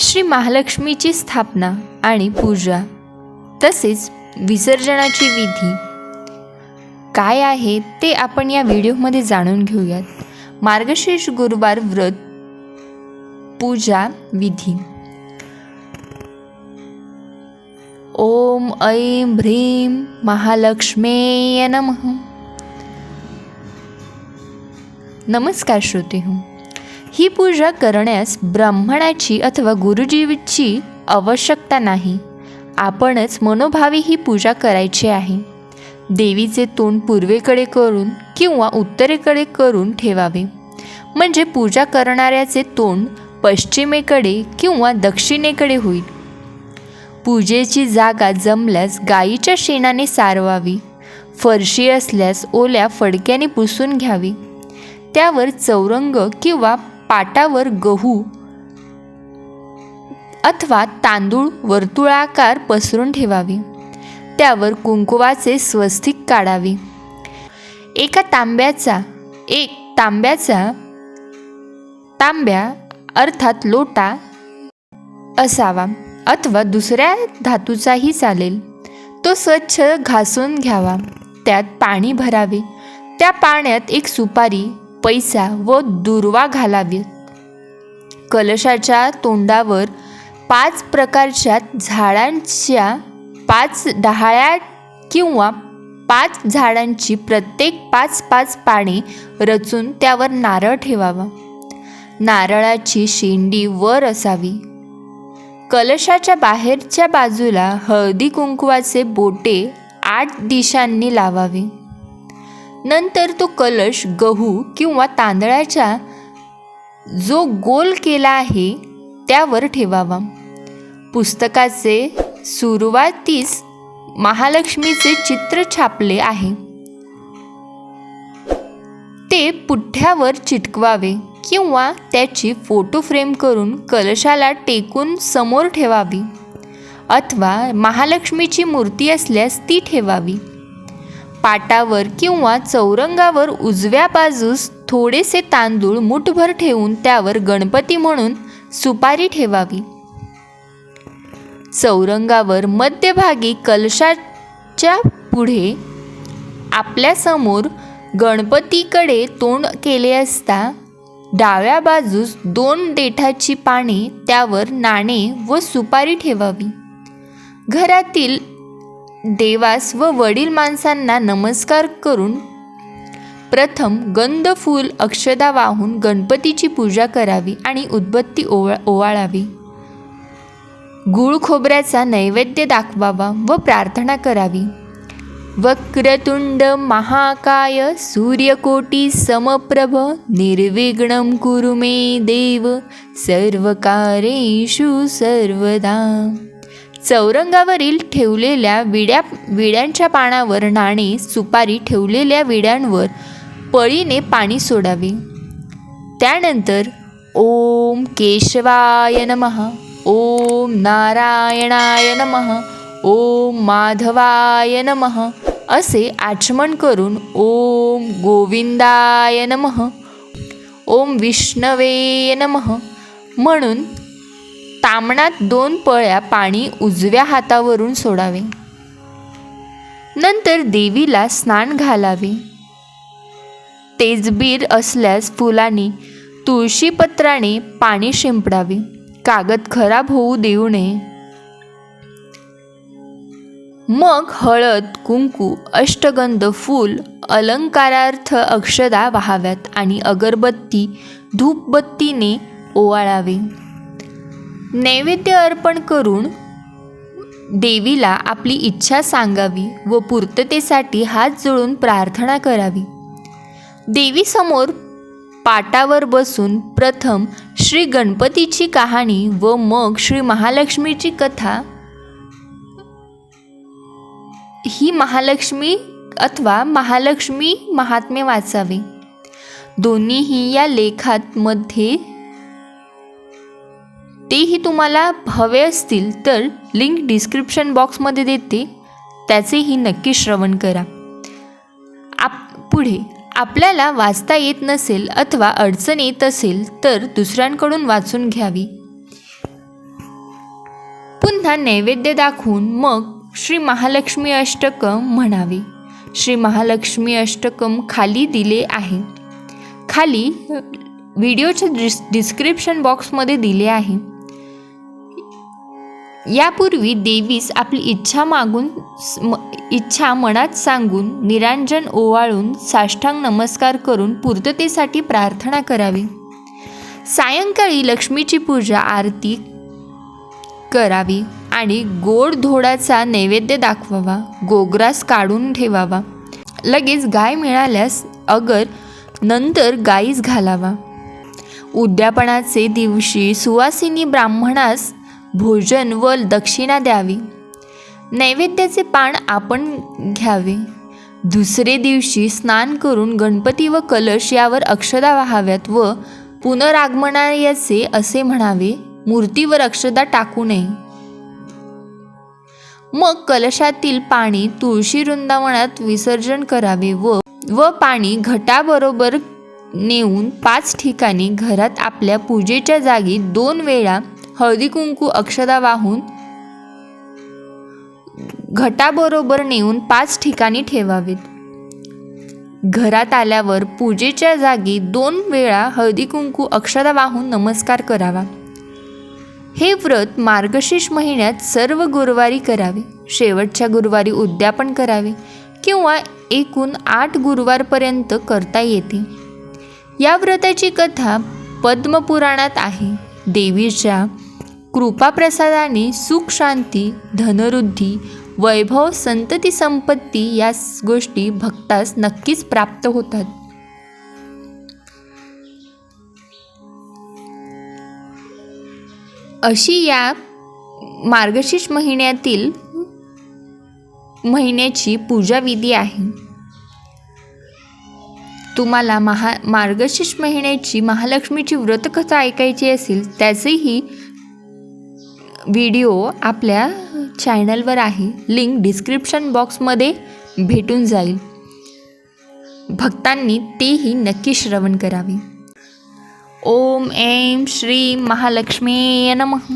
श्री महालक्ष्मीची स्थापना आणि पूजा. तसेच विसर्जनाची विधी. काय आहे ते आपण या व्हिडिओमध्ये जाणून घेऊयात. मार्गशीर्ष गुरुवार व्रत पूजा विधी. ओम ऐं ह्रीं महालक्ष्मेय नमः. नमस्कार श्रोते हूँ ही पूजा करण्यास ब्राह्मणाची अथवा गुरुजीची आवश्यकता नाही. आपणच मनोभावी ही पूजा करायची आहे. देवीचे तोंड पूर्वेकडे करून किंवा उत्तरेकडे करून ठेवावे. म्हणजे पूजा करणाऱ्याचे तोंड पश्चिमेकडे किंवा दक्षिणेकडे होईल. पूजेची जागा जमल्यास गाईच्या शेणाने सारवावी. फरशी असल्यास ओल्या फडक्याने पुसून घ्यावी. त्यावर चौरंग किंवा पाटावर गहू अथवा तांदूळ वर्तुळाकार पसरून ठेवावे. त्यावर कुंकुवाचे स्वस्तिक काढावे. एका तांब्याचा एक तांब्याचा तांब्या अर्थात लोटा असावा अथवा दुसऱ्या धातूचाही चालेल. तो स्वच्छ घासून घ्यावा. त्यात पाणी भरावे. त्या पाण्यात एक सुपारी पैसा व दुर्वा घालावे कलशाच्या तोंडावर पाच प्रकारच्या झाडांच्या पाच डहाळ्या किंवा पाच झाडांची प्रत्येक पाच पाच पाने रचून त्यावर नारळ ठेवावा. नारळाची शेंडी वर असावी. कलशाच्या बाहेरच्या बाजूला हळदी कुंकवाचे बोटे आठ दिशांनी लावावे. नंतर तो कलश गहू किंवा तांदळाच्या जो गोल केला आहे त्यावर ठेवावा. पुस्तकाचे सुरुवातीस महालक्ष्मीचे चित्र छापले आहे. ते पुठ्ठ्यावर चिटकवावे किंवा त्याची फोटो फ्रेम करून कलशाला टेकून समोर ठेवावी. अथवा महालक्ष्मीची मूर्ती असल्यास ती ठेवावी. पाटावर किंवा चौरंगावर उजव्या बाजूस थोडेसे तांदूळ मुठभर ठेवून त्यावर गणपती म्हणून सुपारी ठेवावी. चौरंगावर मध्यभागी कलशाच्या पुढे आपल्यासमोर गणपतीकडे तोंड केले असता डाव्या बाजूस दोन देठाची पाने त्यावर नाणे व सुपारी ठेवावी. घरातील देवास व वडील माणसांना नमस्कार करून प्रथम गंधफूल अक्षदा वाहून गणपतीची पूजा करावी आणि उदबत्ती ओवा ओवाळावी. गुळ खोबऱ्याचा नैवेद्य दाखवावा व प्रार्थना करावी. वक्रतुंड महाकाय सूर्यकोटी समप्रभ निर्विघ्न कुरु मे देव सर्वकारेषु सर्वदा. चौरंगावरील ठेवलेल्या विड्या विड्यांच्या पानावर नाणे सुपारी ठेवलेल्या विड्यांवर पळीने पाणी सोडावे. त्यानंतर ओम केशवाय नमः ओम नारायणाय नमः ओम माधवाय नमः असे आचमन करून ओम गोविंदाय नमः ओम विष्णवे नमः म्हणून तामणात दोन पळ्या पाणी उजव्या हातावरून सोडावे. नंतर देवीला स्नान घालावे. तेजबीर असल्यास फुलांनी तुळशीपत्राने पाणी शिंपडावे. कागद खराब होऊ देऊ नये. मग हळद कुंकू अष्टगंध फूल अलंकारार्थ अक्षदा वाहाव्यात आणि अगरबत्ती धूपबत्तीने ओवाळावे. नैवेद्य अर्पण करून देवीला आपली इच्छा सांगावी व पूर्ततेसाठी हात जोडून प्रार्थना करावी. देवीसमोर पाटावर बसून प्रथम श्री गणपतीची कहाणी व मग श्री महालक्ष्मीची कथा. ही महालक्ष्मी अथवा महालक्ष्मी महात्म्य वाचावे. दोन्हीही या लेखात मध्ये तेही तुम्हाला हवे असतील तर लिंक डिस्क्रिप्शन बॉक्समध्ये देते. त्याचेही नक्की श्रवण करा. आप पुढे आपल्याला वाचता येत नसेल अथवा अडचण येत असेल तर दुसऱ्यांकडून वाचून घ्यावी. पुन्हा नैवेद्य दाखवून मग श्री महालक्ष्मी अष्टकम म्हणावे. श्री महालक्ष्मी अष्टकम खाली दिले आहे. खाली व्हिडिओच्या डिस् डिस्क्रिप्शन बॉक्समध्ये दिले आहे. यापूर्वी देवीस आपली इच्छा मागून म- इच्छा मनात सांगून निरांजन ओवाळून साष्टांग नमस्कार करून पूर्ततेसाठी प्रार्थना करावी. सायंकाळी लक्ष्मीची पूजा आरती करावी आणि गोड धोडाचा नैवेद्य दाखवावा गोग्रास काढून ठेवावा. लगेच गाय मिळाल्यास अगर नंतर गाईस घालावा. उद्यापनाचे दिवशी सुवासिनी ब्राह्मणास भोजन व दक्षिणा द्यावी. नैवेद्याचे पान आपण घ्यावे. दुसरे दिवशी स्नान करून गणपती व कलश यावर अक्षदा व्हाव्यात व पुनरागमनायचे असे म्हणावे मूर्तीवर अक्षदा टाकू नये. मग कलशातील पाणी तुळशी वृंदावनात विसर्जन करावे व व पाणी घटाबरोबर नेऊन पाच ठिकाणी घरात आपल्या पूजेच्या जागी दोन वेळा हळदी कुंकू अक्षदा वाहून घटाबरोबर नेऊन पाच ठिकाणी ठेवावेत. घरात आल्यावर पूजेच्या जागी दोन वेळा हळदी कुंकू अक्षदा वाहून नमस्कार करावा. हे व्रत मार्गशीर्ष महिन्यात सर्व गुरुवारी करावे. शेवटच्या गुरुवारी उद्यापन करावे किंवा एकूण आठ गुरुवारपर्यंत करता येते. या व्रताची कथा पद्मपुराणात आहे. देवीच्या कृपाप्रसादाने सुख शांती धनवृद्धी वैभव संतती संपत्ती या गोष्टी भक्तास नक्कीच प्राप्त होतात. अशी या मार्गशीर्ष महिन्यातील महिन्याची पूजाविधी आहे. तुम्हाला महा मार्गशीर्ष महिन्याची महालक्ष्मीची व्रतकथा ऐकायची असेल त्याचेही व्हिडिओ आपल्या चॅनलवर आहे. लिंक डिस्क्रिप्शन बॉक्समध्ये भेटून जाईल. भक्तांनी तेही नक्की श्रवण करावे. ओम ऐं श्री महालक्ष्मी नमः.